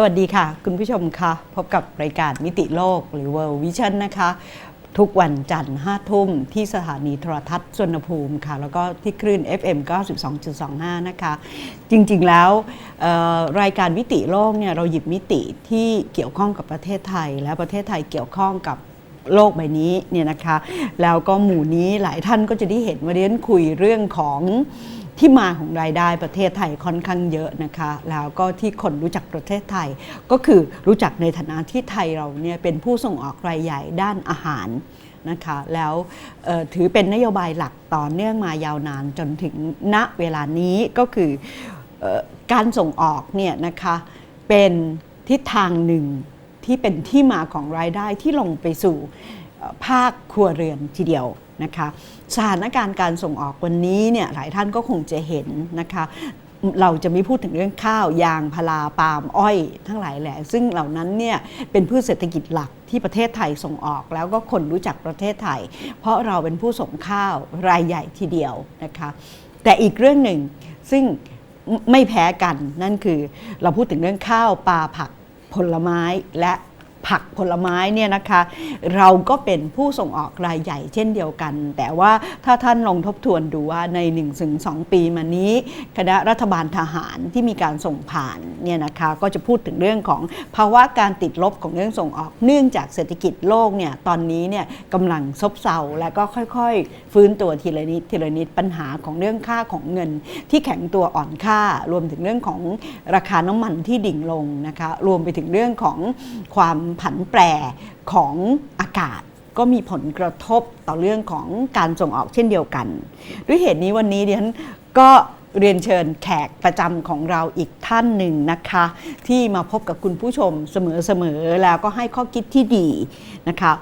สวัสดีค่ะ คุณผู้ชมคะพบกับรายการมิติโลกหรือ World Vision นะคะ ทุกวันจันทร์5ทุ่มที่สถานีโทรทัศน์สวนภูมิค่ะ แล้วก็ที่คลื่น FM 92.25 นะคะ จริงๆแล้วรายการมิติโลกเนี่ยเราหยิบมิติที่เกี่ยวข้องกับประเทศไทย และประเทศไทยเกี่ยวข้องกับโลกใบนี้เนี่ยนะคะ แล้วก็หมู่นี้หลายท่านก็จะได้เห็นว่าเรียนคุยเรื่องของ ที่มาของรายได้ประเทศไทยค่อนข้างเยอะนะคะ แล้วก็ที่คนรู้จักประเทศไทย ก็คือรู้จักในฐานะที่ไทยเราเนี่ยเป็นผู้ส่งออกรายใหญ่ด้านอาหารนะคะแล้วถือเป็นนโยบายหลักต่อเนื่องมายาวนานจนถึงณเวลานี้ก็คืออการส่งออกเนี่ยนะคะเป็นทิศทางหนึ่งที่เป็นที่มาของรายได้ที่ลงไปสู่ภาคครัวเรือนทีเดียว นะคะสถานการณ์การส่งออกวันนี้เนี่ยหลายท่านก็คงจะเห็นนะคะเราจะไม่พูดถึงเรื่องข้าวยางพาราปาล์มอ้อยทั้งหลายแหละ ซึ่งเหล่านั้นเนี่ยเป็นพืชเศรษฐกิจหลักที่ประเทศไทยส่งออก แล้วก็คนรู้จักประเทศไทย เพราะเราเป็นผู้ส่งข้าวรายใหญ่ทีเดียวนะคะแต่อีกเรื่องหนึ่งซึ่งไม่แพ้กันนั่นคือเราพูดถึงเรื่องข้าวปลาผักผลไม้และ ผักผลไม้เนี่ยนะคะ เราก็เป็นผู้ส่งออกรายใหญ่เช่นเดียวกัน แต่ว่าถ้าท่านลองทบทวนดูว่าใน1นถึงสปีมานี้ คณะรัฐบาลทหารที่มีการส่งผ่านเนี่ยนะคะก็จะพูดถึงเรื่องของภาวะการติดลบของเรื่องส่งออก เนื่องจากเศรษฐกิจโลกเนี่ยตอนนี้เนี่ยกำลังซบเซาและก็ค่อยๆ ฟื้นตัวทีละนิดทีละนิดปัญหาของเรื่องค่าของเงิน ที่แข็งตัวอ่อนค่ารวมถึงเรื่องของราคาน้ำมันที่ดิ่งลงนะคะรวมไปถึงเรื่องของความผันแปรของอากาศก็มีผลกระทบต่อเรื่องของการส่งออกเช่นเดียวกัน ด้วยเหตุนี้วันนี้ดิฉันก็เรียนเชิญแขกประจำของเราอีกท่านหนึ่งนะคะ ที่มาพบกับคุณผู้ชมเสมอๆแล้วก็ให้ข้อคิดที่ดีนะคะ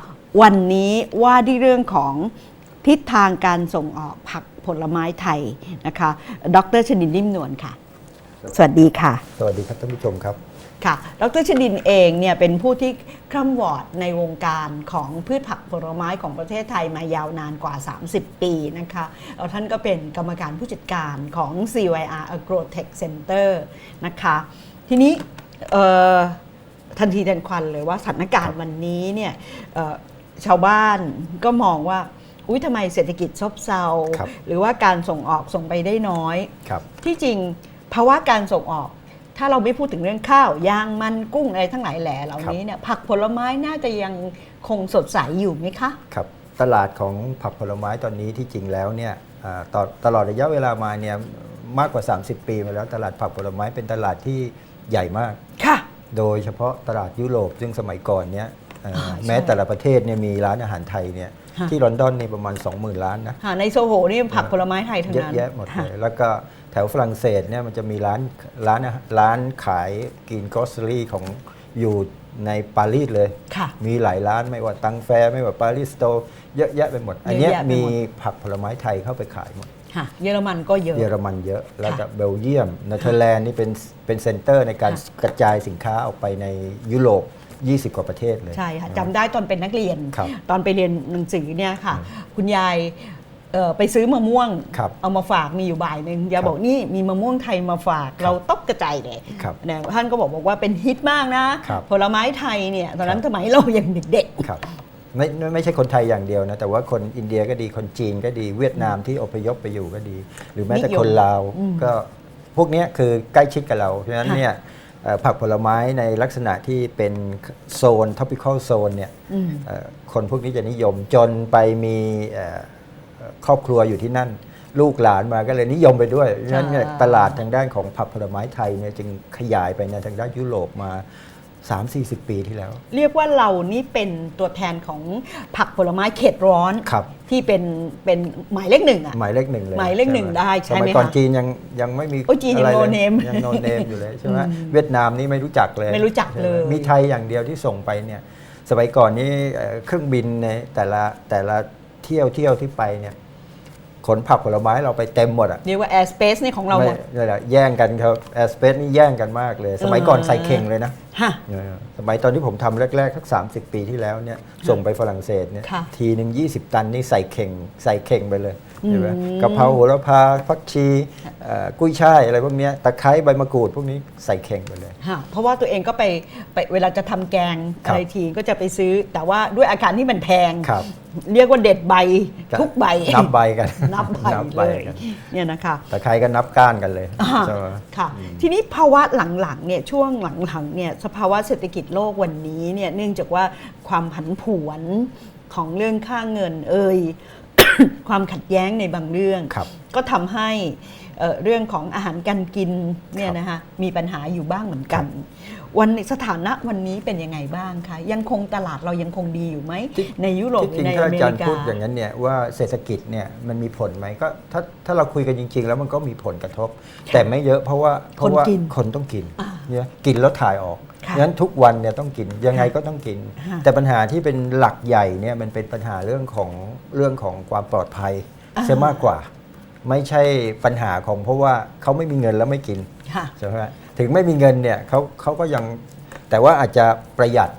วันนี้ว่าด้วยเรื่องของทิศทางการส่งออกผักผลไม้ไทยนะคะ ดรชนินนิ่มนวลค่ะ สวัสดีค่ะ สวัสดีครับท่านผู้ชมครับ ค่ะ ดรชดินเองเนี่ยเป็นผู้ที่คร่ำวอดในวงการของพืชผักผลไม้ของประเทศไทยมายาวนานกว่า 30 ปีนะคะแล้วท่านก็เป็นกรรมการผู้จัดการของ CYR Agrotech Center นะคะ ทีนี้เอ่อทันทีทันควันเลยว่าสถานการณ์วันนี้เนี่ยเอ่อชาวบ้านก็มองว่าอุ้ยทำไมเศรษฐกิจซบเซาครับหรือว่าการส่งออกส่งไปได้น้อยครับที่จริงภาวะการส่งออก ถ้าเราไม่พูดถึงเรื่องข้าวยางมันกุ้งอะไรทั้งหลายแหล่เหล่านี้เนี่ยผักผลไม้น่าจะยังคงสดใสอยู่ไหมคะครับตลาดของผักผลไม้ตอนนี้ที่จริงแล้วเนี่ยอ่าตอตลอดระยะเวลามาเนี่ยมากกว่า 30 ปีมาแล้วตลาดผักผลไม้เป็นตลาดที่ใหญ่มากค่ะโดยเฉพาะตลาดยุโรปซึ่งสมัยก่อนเนี่ยอ่าอ่าใช่แม้แต่ละประเทศเนี่ยมีร้านอาหารไทยเนี่ยฮะที่ลอนดอนนี่ประมาณ 20,000ร้านนะค่ะในโซโหนี่ผักผลไม้ไทยทั้งเยอะนั้นแยะหมดค่ะเลยแล้วก็แถวฝรั่งเศสเนี่ยมันจะมีร้านร้านอาหารร้านขายกินกอสซรี่ของอยู่ในปารีสเลยค่ะมีหลายร้านไม่ว่าตังแฟร์ไม่ว่าปารีสโตร์เยอะแยะไปหมด อันเนี้ยเยอะแยะไปหมดมีผักผลไม้ไทยเข้าไปขายหมดค่ะเยอรมันก็เยอะ เยอรมันเยอะ แล้วก็เบลเยียมเนเธอร์แลนด์นี่เป็นเป็นเซ็นเตอร์ในการค่ะกระจายสินค้าออกไปในยุโรป 20 กว่าประเทศเลย ใช่ค่ะจำได้ตอนเป็นนักเรียนครับตอนไปเรียนหนังสือเนี่ยค่ะ คุณยายเอ่อไปซื้อมะม่วง ครับเอามาฝากมีอยู่บ่ายหนึ่งยายครับบอกนี่มีมะม่วงไทยมาฝากครับเราตกกระจายเลยครับเนี่ยท่านก็บอกบอกว่าเป็นฮิตมากนะ ครับผลไม้ไทยเนี่ยตอนนั้นครับ สมัยเรายังเด็ก ครับไม่ไม่ไม่ใช่คนไทยอย่างเดียวนะ แต่ว่าคนอินเดียก็ดีคนจีนก็ดีเวียดนามที่อพยพไปอยู่ก็ดี หรือแม้แต่นิยมคนลาวอืมก็พวกเนี้ยคือใกล้ชิดกับเรา เพราะฉะนั้นค่ะ เนี่ยเอ่อผักผลไม้ในลักษณะที่เป็นโซน topical zone เนี่ยอืม เอ่อคนพวกนี้จะนิยมจนไปมีเอ่อเอ่อ ครอบครัวอยู่ที่นั่น ลูกหลานมาก็เลยนิยมไปด้วยเพราะฉะนั้นเนี่ยอ่าตลาดทางด้านของผักผลไม้ไทยเนี่ยจึงขยายไปในทางด้านยุโรปมา3-40 ปีที่แล้วๆเรียกว่าเรานี่เป็นตัวแทนของผักผลไม้เขตร้อนครับที่เป็นเป็นหมายเลขหนึ่งอะหมายเลขหนึ่งเลยหมายเลขหนึ่งช่ได้ใช่ไหมสมัยก่อนคะจีนยังยังไม่มีโอ้ยจีนยังอะไรเลย no name ยังโนเนมอยู่เลยใช่ไหมเวียดนามนี่ไม่รู้จักเลยไม่รู้จักเลยใช่ไหมมีไทยอย่างเดียวที่ส่งไปเนี่ยสมัยก่อนนี่เอ่อเครื่องบินในแต่ละแต่ละ เที่ยวเที่ยวที่ไปเนี่ยขนผักผลไม้เราไปเต็มหมดอะเรียกว่า air space นี่ของเราหมดไม่นี่แหละแย่งกันครับแอสเปซนี่แย่งกันมากเลย สมัยก่อนเออใส่เข่งเลยนะฮะสมัยตอนที่ผมทำแรกๆสัก 30 ปีที่แล้วเนี่ยส่งไปฝรั่งเศสเนี่ยค่ะทีหนึ่ง20 ตันนี่ใส่เข่งใส่เข่งไปเลยอืม ใช่ไหมกะเพราโหระพาฟักชีเอ่อกุ้ยช่ายอะไรพวกเนี้ยตะไคร้ใบมะกรูดพวกนี้ใส่เข่งไปเลยฮะเพราะว่าตัวเองก็ไปไปเวลาจะทำแกงครับอะไรทีก็จะไปซื้อ แต่ว่าด้วยอาการที่มันแพงครับเรียกว่าเด็ดใบทุกใบนับใบกันนับใบนับเลยกัน เนี่ยนะคะตะไคร้ก็นับก้านกันเลยอ่าใช่ไหม ค่ะ ทีนี้ภาวะหลังๆเนี่ยช่วงหลังๆเนี่ยสภาวะเศรษฐกิจโลกวันนี้เนี่ยเนื่องจากว่าความผันผวนของเรื่องค่าเงินเอ่ย ความขัดแย้งในบางเรื่องครับก็ทำให้ เอ่อเรื่องของอาหารการกินเนี่ยครับนะคะมีปัญหาอยู่บ้างเหมือนกัน วันสถานะวันนี้เป็นยังไงบ้างคะยังคงตลาดเรายังคงดีอยู่ไหมที่ในยุโรปที่หจรือริงในถ้าออาเมจารริย์กาพูดอย่างนั้นเนี่ยว่าเศรษฐกิจเนี่ยมันมีผลไหมก็ถ้าถ้าเราคุยกันจริง ๆ แล้วมันก็มีผลกระทบ แต่ไม่เยอะเพราะว่าเพราะว่าคนกินคนต้องกินอ่าเนี่ยกินแล้วถ่ายออกค่ะงั้นทุกวันเนี่ยต้องกินยังไงก็ต้องกินค่ะแต่ปัญหาที่เป็นหลักใหญ่เนี่ยมันเป็นปัญหาเรื่องของเรื่องของความปลอดภัยอ่าเสียมากกว่า ไม่ใช่ปัญหาของเพราะว่าเขาไม่มีเงินแล้วไม่กินค่ะใช่ไหมถึงไม่มีเงินเนี่ยเขาเขาก็ยังแต่ว่าอาจจะประหยัด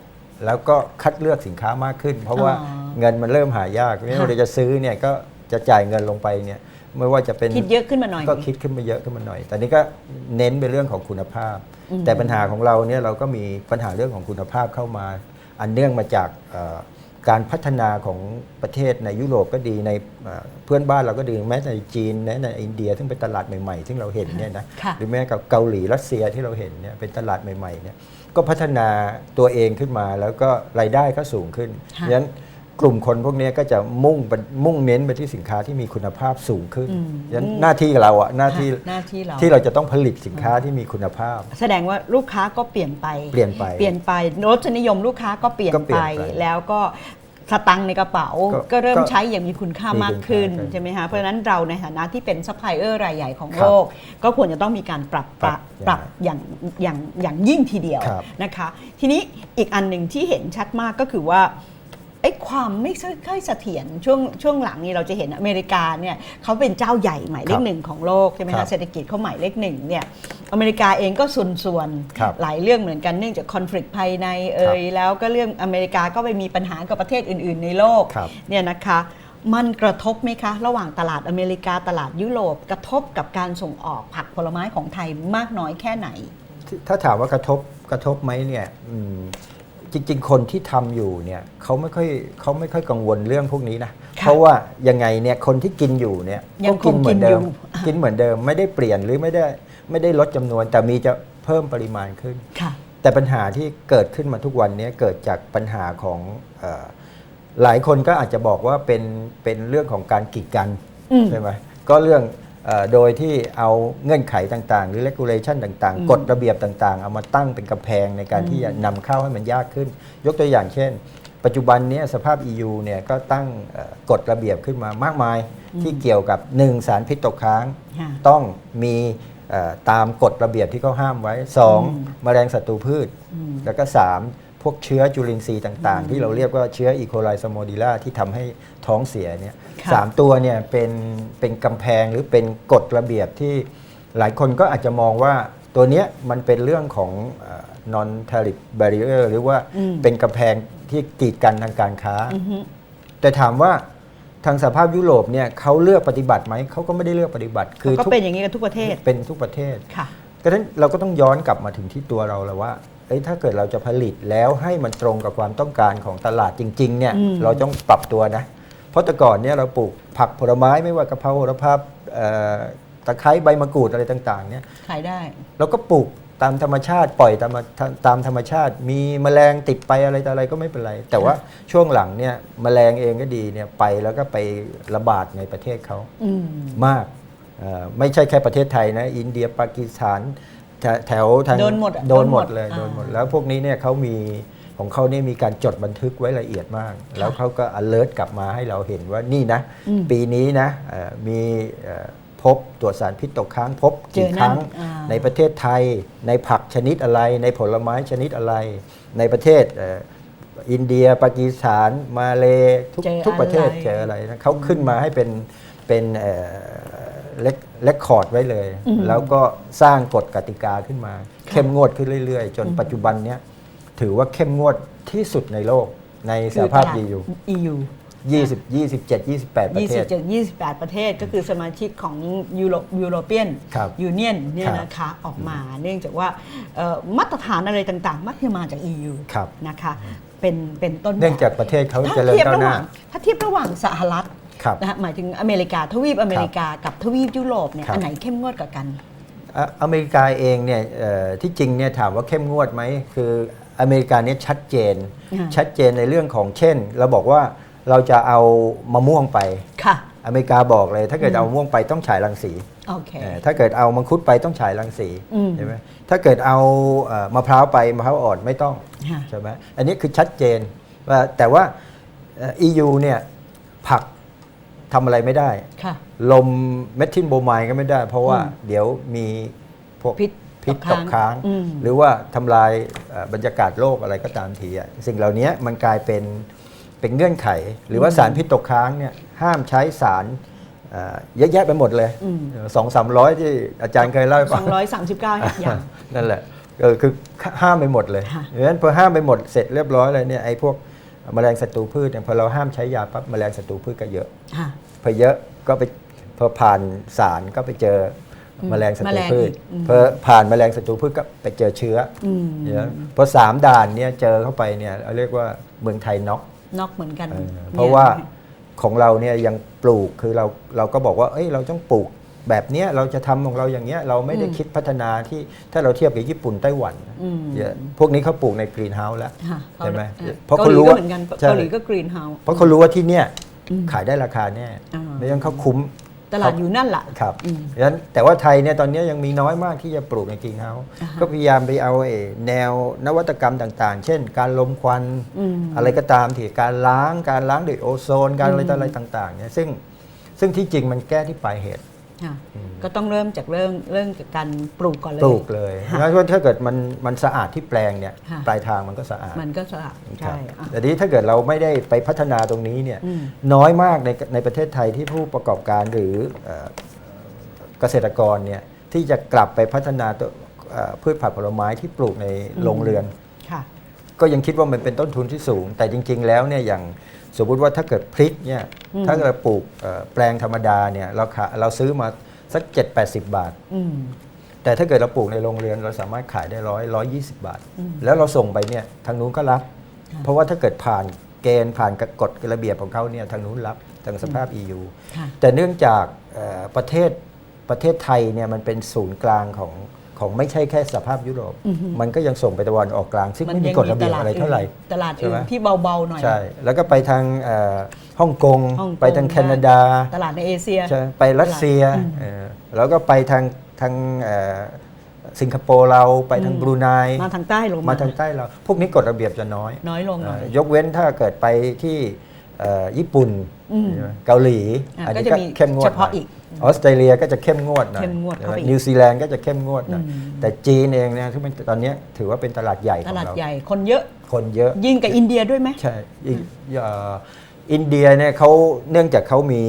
แล้วก็คัดเลือกสินค้ามากขึ้น เพราะว่าอ๋อเงินมันเริ่มหายากไม่ว่าเราจะซื้อเนี่ยก็จะจ่ายเงินลงไปเนี่ยไม่ว่าจะเป็นคิดเยอะขึ้นมาหน่อยก็คิดขึ้นมาเยอะขึ้นมาหน่อย แต่นี่ก็เน้นเป็นเรื่องของคุณภาพอืมแต่ปัญหาของเราเนี่ยเราก็มีปัญหาเรื่องของคุณภาพเข้ามา อันเนื่องมาจากเอ่อ การพัฒนาของประเทศในยุโรปก็ดีในเอ่อเพื่อนบ้านเราก็ดีแม้ในจีนแม้ในอินเดีย ซึ่งเป็นตลาดใหม่ๆ ซึ่งเราเห็นเนี่ยนะค่ะหรือแม้กับเกาหลีรัสเซียที่เราเห็นเนี่ยเป็นตลาดใหม่ๆเนี่ยก็พัฒนาตัวเองขึ้นมาแล้วก็รายได้ก็สูงขึ้นค่ะฉะนั้นกลุ่มคนพวกเนี้ยก็จะมุ่งไปมุ่งเน้นไปที่สินค้าที่มีคุณภาพสูงขึ้นอืมฉะนั้นหน้าที่เราอะหน้าที่หน้าที่เราที่เราจะต้องผลิตสินค้าที่มีคุณภาพ แสดงว่าลูกค้าก็เปลี่ยนไป เปลี่ยนไป เปลี่ยนไปรสนิยมลูกค้าก็เปลี่ยนก็เปลี่ไปยนไป แล้วก็ สตังค์ในกระเป๋า ก็ก็เริ่มก็ใช้อย่างมีคุณค่ามากขึ้นมีคุณค่าใช่ไหมคะเพราะฉะนั้นเราในฐานะที่เป็นซัพพลายเออร์รายใหญ่ของครับโลก ก็ควรจะต้องมีการปรับปปรัรับบปรับอย่างอย่างอย่างยิ่งทีเดียวครับนะคะ ทีนี้อีกอันหนึ่งที่เห็นชัดมากก็คือว่าไอ้ความไม่ค่อยเสถียรช่วงช่วงหลังนี้เราจะเห็นอเมริกาเนี่ยเขาเป็นเจ้าใหญ่หมายเลครัขบหนึ่งของโลกใช่ไหมครัคะบเศรษฐกิจเขาหมายเลขหนึ่งเนี่ยอเมริกาเองก็ส่วนส่วนครับหลายเรื่องเหมือนกันเนื่องจากคอน FLICT ภายในเอ่ยแล้วก็เรื่องอเมริกาก็ไปมีปัญหากับประเทศอื่น ๆ ในโลกครับเนี่ยนะคะมันกระทบไหมคะ ระหว่างตลาดอเมริกาตลาดยุโรปกระทบกับการส่งออกผักผลไม้ของไทยมากน้อยแค่ไหน ถ้าถามว่ากระทบกระทบไหมเนี่ยอืม จริง ๆ คนที่ทำอยู่เนี่ยเขาไม่ค่อยเขาไม่ค่อยกังวลเรื่องพวกนี้นะค่ะเพราะว่ายังไงเนี่ยคนที่กินอยู่เนี่ยยัก็งคกิงนเหมือนเดิมกินอยู่กินเหมือนเดิมไม่ได้เปลี่ยนหรือไม่ได้ไม่ได้ลดจำนวน แต่มีจะเพิ่มปริมาณขึ้นค่ะแต่ปัญหาที่เกิดขึ้นมาทุกวันนี้เกิดจากปัญหาของเออหลายคนก็อาจจะบอกว่าเป็นเป็นเรื่องของการกีดกันอืมใช่ไหมก็เรื่องเออ โดยที่เอาเงื่อนไขต่างๆ หรือ regulation ต่างอืมๆกฎระเบียบต่างๆ เอามาตั้งเป็นกำแพงในการที่จะนำเข้าให้มันยากขึ้น ยกตัวอย่างเช่น ปัจจุบันเนี้สภาพ EU เนี่ยก็ตั้งเอ่อกฎระเบียบขึ้นมามากมายที่เกี่ยวกับ 1 สารพิษตกค้างค่ะต้องมีเอ่อตามกฎระเบียบที่เขาห้ามไว้ 2. แมลงศัตรูพืชอืมแล้วก็ 3 พวกเชื้อจุลินทรีย์ต่าง ๆ ที่เราเรียกว่าเชื้ออีโคไลซ m โมดิล่าที่ทำให้ท้องเสียเนี่ยค่ะสามตัวเนี่ยเป็นเป็นกำแพงหรือเป็นกฎระเบียบที่หลายคนก็อาจจะมองว่าตัวเนี้ยมันเป็นเรื่องของเอ่อ non tariff barrier หรือว่าอืมเป็นกำแพงที่กีดกันทางการค้าอือฮึแต่ถามว่าทางสภาพยุโรปเนี่ยเขาเลือกปฏิบัติไหมเขาก็ไม่ได้เลือกปฏิบัติเขาก็ทุกเป็นอย่างนี้กันทุกประเทศเป็นทุกประเทศค่ะก็ฉะนั้นเราก็ต้องย้อนกลับมาถึงที่ตัวเราแล้วว่า เอ้ยถ้าเกิดเราจะผลิตแล้วให้มันตรงกับความต้องการของตลาดจริงๆเนี่ยอืม เราต้องปรับตัวนะ เพราะแต่ก่อนเนี่ยเราปลูกผักผลไม้ไม่ว่ากะเพราโหระพาเอ่อตะไคร้ใบมะกรูดอะไรต่างๆเนี่ย ขายได้ เราก็ปลูกตามธรรมชาติปล่อยตามตามธรรมชาติ มีแมลงติดไปอะไรต่ออะไรก็ไม่เป็นไร แต่ว่าช่วงหลังเนี่ยแมลงเองก็ดีเนี่ยไปแล้วก็ไประบาดในประเทศเขาอืม มากเอ่อไม่ใช่แค่ประเทศไทยนะ อินเดียปากีสถาน แถแถวทางโดนหมดอะโดนหมดโดนหมดเลยอ่า โดนหมด แล้วพวกนี้เนี่ยเขามีของเขาเนี่ยมีการจดบันทึกไว้ละเอียดมาก แล้วเขาก็ alert กลับมาให้เราเห็นว่านี่นะอืมปีนี้นะเอ่อมีเอ่อพบตรวจสารพิษตกค้างพบเจกี่อนั่นครั้ง อ่า ในประเทศไทย ในผักชนิดอะไร ในผลไม้ชนิดอะไร ในประเทศเอ่ออินเดียปากีสถานมาเลทุกเจอทุกประเทศอะไร เจออะไรนะเขาขึ้นมาให้เป็นเป็นเลคคอร์ดไว้เลยอืมแล้วก็สร้างกฎกติกาขึ้นมา เข้มงวดขึ้นเรื่อย ๆ จนปัจจุบันเนี้ยถือว่าเข้มงวดที่สุดในโลกในสหภาพ EU EU 20 27 28 ประเทศ 27 28 ประเทศก็คือสมาชิกของยูโรยูโรเปียนครับยูเนียนเนี่ยครับนะคะออกมาเนื่องจากว่าเอ่อมาตรฐานอะไรต่างๆ มักจะมาจาก EU ครับนะคะเป็นเป็นต้นแบบเนื่องจากประเทศเขาถ้าเจริญเทียบก้าวระหหน้าว่างถ้าเทียบระหว่างสหรัฐครับ นะฮะหมายถึงอเมริกาทวีปอเมริกากับทวีปยุโรปเนี่ยครับอันไหนเข้มงวดกว่ากันอะอเมริกาเองเนี่ยเอ่อที่จริงเนี่ยถามว่าเข้มงวดไหมคืออเมริกาเนี่ยชัดเจนอ่าชัดเจนในเรื่องของเช่น เราบอกว่าเราจะเอามะม่วงไปค่ะอเมริกาบอกเลย ถ้าเกิดเอามะม่วงไปต้องฉายรังสีโอเคเอ่อถ้าเกิดเอามังคุดไปต้องฉายรังสีอืมใช่ไหมถ้าเกิดเอาเอ่อมะพร้าวไปมะพร้าวอ่อนไม่ต้องค่ะใช่ไหมอันนี้คือชัดเจนว่าแต่ว่าเอ่อ EU เนี่ยผัก ทำอะไรไม่ได้ ค่ะ ลมเมทิลโบไมด์ก็ไม่ได้ เพราะว่าอืมเดี๋ยวมีพวกพิษพิษตตกกค้าค้างงอืม หรือว่าทำลายเอ่อบรรยากาศโลกอะไรก็ตามทีอะสิ่งเหล่านี้มันกลายเป็นเป็นเงื่อนไข หรือว่าสารพิษตกค้างเนี่ยห้ามใช้สารเอ่อเยอะแยะไปหมดเลยอืมสองสามร้อยที่อาจารย์เคยเล่าให้ฟัง 239 อย่าง นั่นแหละเออคือห้ามไปหมดเลยค่ะดังนั้นพอห้ามไปหมดเสร็จเรียบร้อยเลยเนี่ยไอ้พวก แมลงศัตรูพืชเนี่ยพอเราห้ามใช้ยาปั๊บแมลงศัตรูพืชก็เยอะ ค่ะพอเยอะก็ไปพอผ่านสารก็ไปเจออมแมลงศัตรูแมลงพืชอีกอืมพอผ่านแมลงศัตรูพืชก็ไปเจอเชื้อออืมเนี่ยพอสามด่านเนี่ยเจอเข้าไปเนี่ยเราเรียกว่าเมืองไทยน็อก นอกเหมือนกันเออนี่ยเพราะว่าของเราเนี่ยยังปลูกคือเราเราก็บอกว่าเอ้ยเราต้องปลูก แบบเนี้ยเราจะทำของเราอย่างเงี้ยเราไม่ได้อืมคิดพัฒนาที่ถ้าเราเทียบกับญี่ปุ่นไต้หวันอืมเนี่ยพวกนี้เขาปลูกในกรีนเฮาส์แล้ว ค่ะใช่ไหมอ่เพราะเกาเขาหลีรู้ก็ว่าเหมือนกันใช่ เกาหลีก็กรีนเฮาส์ เพราะเขารู้ว่าที่เนี่ยอืมขายได้ราคาแน่อ่า ไม่งั้นเขาคุ้ม ตลาดอยู่นั่นล่ะ ครับอืมเพราะฉะนั้นแต่ว่าไทยเนี่ยตอนนี้ยังมีน้อยมากที่จะปลูกในกรีนเฮาส์อ่าฮะก็พยายามไปเอาไอ้แนวนวัตกรรมต่างๆ เช่น การลมควันอืม อะไรก็ตามที่การล้างการล้างด้วยโอโซน การอะไรอืมต่ออะไรต่างๆเนี่ยซึ่งซึ่งที่จริงมันแก้ที่ปลายเหตุ ค่ะก็ต้องเริ่มจากเริ่มเริ่มจากการปลูกก่อนเลย ปลูกเลยค่ะแล้วถ้าเกิดมันมันสะอาดที่แปลงเนี่ยค่ะปลายทางมันก็สะอาดมันก็สะอาดครัใช่บอะ แต่นี้ถ้าเกิดเราไม่ได้ไปพัฒนาตรงนี้เนี่ยอืม น้อยมากในในประเทศไทยที่ผู้ประกอบการหรือเอ่อเกษตรกรเนี่ยที่จะกลับไปพัฒนาตัวเอ่อพืชผักผลไม้ที่ปลูกในโรงเรือน ค่ะ ก็ยังคิดว่ามันเป็นต้นทุนที่สูง แต่จริง ๆ แล้วเนี่ยอย่าง สมมติว่าถ้าเกิดพริกเนี่ยอืมถ้าเราปลูกเอ่อแปลงธรรมดาเนี่ยเราขาเราซื้อมาสัก 7-80 บาทอืมแต่ถ้าเกิดเราปลูกในโรงเรือนเราสามารถขายได้ร้อยร้อยยี่สิบบาทอืมแล้วเราส่งไปเนี่ยทางนู้นก็รับค่ะเพราะว่าถ้าเกิดผ่านเกณฑ์ผ่านกฎระเบียบของเขาเนี่ยทางนู้นรับทางสภาพ EU ค่ะแต่เนื่องจากเอ่อประเทศประเทศไทยเนี่ยมันเป็นศูนย์กลางของ ของไม่ใช่แค่สภาพยุโรปอือฮึมันก็ยังส่งไปตะวันออกกลาง ซึ่งไม่มีกฎระเบียบอะไรเท่าไหร่ ตลาดใช่อื่ไหมนที่เบาๆหน่อย ใช่ แล้วก็ไปทางเอ่อฮ่องกงฮ่องกง ไปทางแคนาดา ตลาดในเอเชียใช่ไปรัสเซียอืมเออแล้วก็ไปทางทางเอ่อสิงคโปร์เราไปทางอืมบรูไนมาทางใต้ลงมาทางใต้เรา พวกนี้กฎระเบียบจะน้อย น้อยลงหน่อยเอ่อยกเว้นถ้าเกิดไปที่เอ่อ ญี่ปุ่นอืมใช่ไหมเกาหลีอะอันนี้ก็ก็จะมีเข้มงวดเฉพาะหน่ยอีกออสเตรเลียก็จะเข้มงวดหน่อยเข้มงวดเข้าไปอีกนิวซีแลนด์ก็จะเข้มงวดหน่อยอืมแต่จีนเองเนี่ยที่เป็นตอนนี้ถือว่าเป็นตลาดใหญ่ขตองลาดเราใหญ่คนเยอะคนเยอะ ยิ่งกับอินเดียด้วยไหมใช่อีกเอ่ออินเดียเนี่ยเขาเนื่องจากเขามี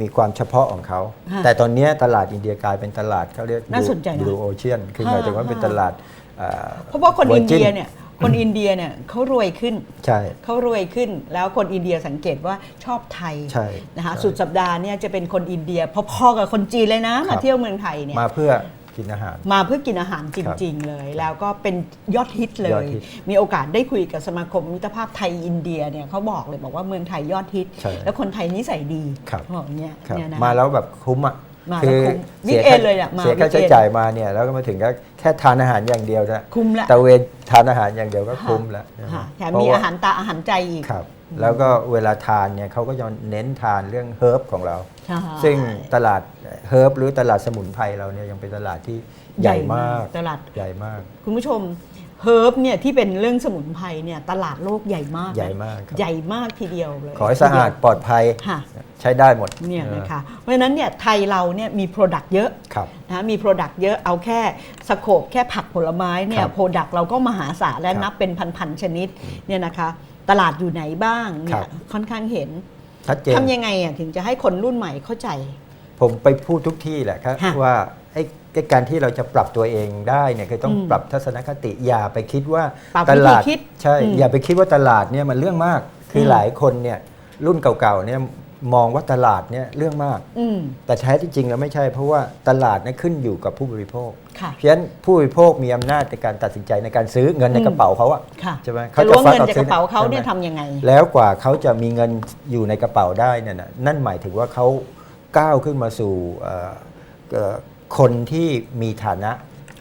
มีความเฉพาะของเขาฮะแต่ตอนเนี้ยตลาดอินเดียกลายเป็นตลาดเขาเรียกน่าสนใจนะบลูโอเชียนคือฮะหมายถึงว่าฮะเป็นตลาดอ่เพราะว่าคน Virgin อินเดียเนี่ย คนอินเดียเนี่ยเขารวยขึ้นใช่เขารวยขึ้น แล้วคนอินเดียสังเกตว่าชอบไทยใช่นะคะใช่สุดสัปดาห์เนี่ยจะเป็นคนอินเดียพอๆกับคนจีนเลยนะครัมาบเที่ยวเมืองไทยเนี่ยมาเพื่อกินอาหารมาเพื่อกินอาหารจครับริง ๆ เลย แล้วก็เป็นยอดฮิตเลยยอดฮิตมีโอกาสได้คุยกับสมาคมมิตรภาพไทยอินเดียเนี่ยเขาบอกเลยบอกว่าเมืองไทยยอดฮิตใช่แล้วคนไทยนิสัยดีครับเขาบอกเนี่ยครับเนี่ยนะมาแล้วแบบคุ้มอะ มาแล้วคุ้มเสีย weekend ค่าเลยอะมาเสียค่า weekend ใช้จ่ายมาเนี่ยแล้วก็มาถึงก็แค่ทานอาหารอย่างเดียวนะคุ้มละตะเวนทานอาหารอย่างเดียวก็คุ้มแล้วค่ะแถมเพะมีว่อาหารตาอาหารใจอีกครับ แล้วก็เวลาทานเนี่ยเขาก็จะเน้นทานเรื่องเฮิร์บของเราใช่ซึ่งตลาดเฮิร์บหรือตลาดสมุนไพรเราเนี่ยยังเป็นตลาดที่ใหญ่มากตลาดใหญ่มาก คุณผู้ชม เฮิร์บเนี่ยที่เป็นเรื่องสมุนไพรเนี่ยตลาดโลกใหญ่มากนะใหญ่มากครับ ใหญ่มากทีเดียวเลยขอให้สะอาดปลอดภัยค่ะใช้ได้หมดเนี่ยนะคะเพราะฉะนั้นเนี่ยไทยเราเนี่ยมี Product เยอะครับนะมี Product เยอะเอาแค่สโคปแค่ผักผลไม้เนี่คยรับ Product เราก็มหาศาลและครับนับเป็นพันๆชนิดเนี่ยนะคะ ตลาดอยู่ไหนบ้างเนี่ครัยบค่อนข้างเห็นชัดเจนทำยังไงอะถึงจะให้คนรุ่นใหม่เข้าใจ ผมไปพูดทุกที่แหละครับค่ะว่าไอ้ไอ้ การที่เราจะปรับตัวเองได้เนี่ยคือต้องอืมปรับทัศนคติอย่าไปคิดว่าปรับตวิธีลาดคิดใช่อืมอย่าไปคิดว่าตลาดเนี่ยมันเรื่องมาก คืออมหลายคนเนี่ยรุ่นเก่าๆเนี่ยมองว่าตลาดเนี่ยเรื่องมากอืมแต่แท้ที่จริงแล้วไม่ใช่ เพราะว่าตลาดเนี่ยขึ้นอยู่กับผู้บริโภคค่ะเพราะฉะนั้นผู้บริโภคมีอำนาจในการตัดสินใจในการซื้อเงินในอืมกระเป๋าเขาอะค่ะใช่ไหมจะล้วงเงินฟัจากซื้กระเป๋าเขาเนี่ยใช่ไหมทำยังไง แล้วกว่าเขาจะมีเงินอยู่ในกระเป๋าได้เนี่ยนะนั่นหมายถึงว่าเขาก้าวขึ้นมาสู่เอ่อเอ่อ คนที่มีฐานะ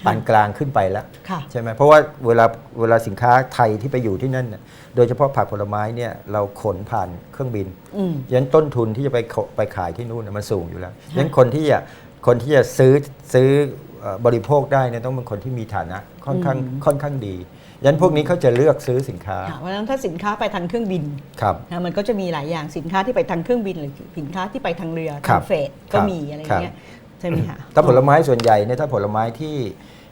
ปานกลางขึ้นไปแล้วค่ะใช่ไหมเพราะว่าเวลาเวลาสินค้าไทยที่ไปอยู่ที่นั่นน่ะโดยเฉพาะผักผลไม้เนี่ยเราขนผ่านเครื่องบินอืม ยันต้นทุนที่จะไปขไปขายที่นู่นน่ะมันสูงอยู่แล้วยันคนที่จะคนที่จะซื้อซื้อเอ่อบริโภคได้เนี่ยต้องเป็นคนที่มีฐานะค่อนข้างอืมค่อนข้างดียันพวกนี้เขาจะเลือกซื้อสินค้าค่ะเพราะฉะนั้นถ้าสินค้าไปทางเครื่องบินครับ นะมันก็จะมีหลายอย่างสินค้าที่ไปทางเครื่องบินหรือสินค้าที่ไปทางเรือครัทาบงเฟดก็ครับมีอะไรครับเงี้ย ใช่ไหมคะถ้าผลไม้ส่วนใหญ่เนี่ยถ้าผลไม้ที่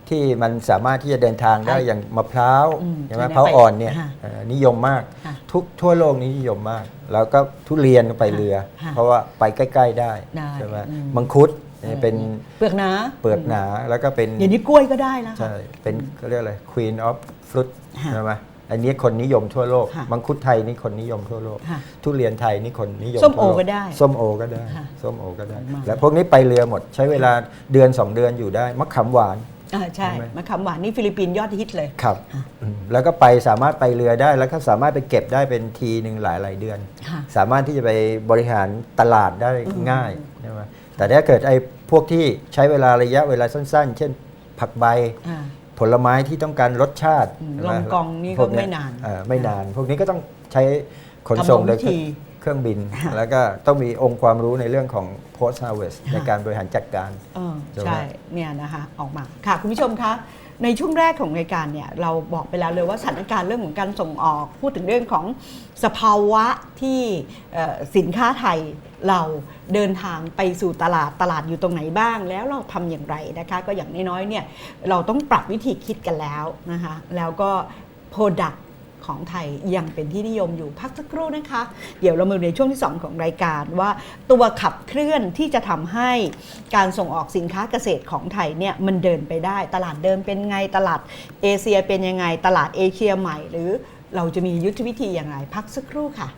ที่มันสามารถที่จะเดินทางได้ใช่อย่างมะพร้าวอืมใช่ไหมใช่ไหมมะพร้าวอ่อนเนี่ยค่ะเอ่อนิยมมากค่ะทุกทั่วโลกนี้นิยมมาก แล้วก็ทุเรียนก็ไปเรือค่ะเพราะว่าไปใกล้ ๆ ได้ได้ใช่ไหมอืมมังคุดเนี่ยเป็นเปลือกหนาเปลือกหนาแล้วก็เป็นเดี๋ยวนี้กล้วยก็ได้แล้วค่ะใช่เป็นเขาเรียกอะไร Queen of Fruit ค่ะใช่ไหม อันนี้คนนิยมทั่วโลก ค่ะมังคุดไทยนี่คนนิยมทั่วโลก ค่ะทุเรียนไทยนี่คนนิยมส้มโอทั่วโลก็ได้ส้มโอก็ได้ค่ะส้มโอก็ได้ มาก แล้วพวกนี้ไปเรือหมดใช้เวลาเดือน2เดือนอยู่ได้มะขามหวาน อ่าใช่ใช่ไหม มะขามหวานนี่ฟิลิปปินส์ยอดฮิตเลย ครับอืมแล้วก็ไปสามารถไปเรือได้แล้วก็สามารถไปเก็บได้เป็นทีหนึ่งหลายหลายๆเดือน ค่ะสามารถที่จะไปบริหารตลาดได้อืมง่ายใช่ไหมแต่ถ้าเกิดไอ้พวกที่ใช้เวลาระยะเวลาสั้น ๆ เช่นผักใบ อ่า ผลไม้ที่ต้องการรสชาติอืมใช่ไหมลองกองนี่ก็พวเยไม่นานเออไม่นาน พวกนี้ก็ต้องใช้ขนส่งกรรมโดวิยธีเครื่องบินค่ะแล้วก็ต้องมีองค์ความรู้ในเรื่องของ post harvest ค่ะในการบริหารจัดการเออใช่ไหมใช่เนี่ยนะคะออกมาค่ะคุณผู้ชมคะในช่วงแรกของรายการเนี่ยเราบอกไปแล้วเลยว่าสถานการณ์เรื่องของการส่งออก พูดถึงเรื่องของสภาวะที่เอ่อสินค้าไทย เราเดินทางไปสู่ตลาดตลาดอยู่ตรงไหนบ้าง แล้วเราทำอย่างไรนะคะ ก็อย่างน้อยๆเนี่ยเราต้องปรับวิธีคิดกันแล้วนะคะแล้วก็ Product ของไทยยังเป็นที่นิยมอยู่พักสักครู่นะคะ เดี๋ยวเรามาในช่วงที่ 2 ของรายการว่า ตัวขับเคลื่อนที่จะทำให้การส่งออกสินค้าเกษตรของไทยเนี่ยมันเดินไปได้ตลาดเดิมเป็นไงตลาดเอเชียเป็นยังไง ตลาดเอเชียใหม่ หรือเราจะมียุทธวิธีอย่างไรพักสักครู่ค่ะ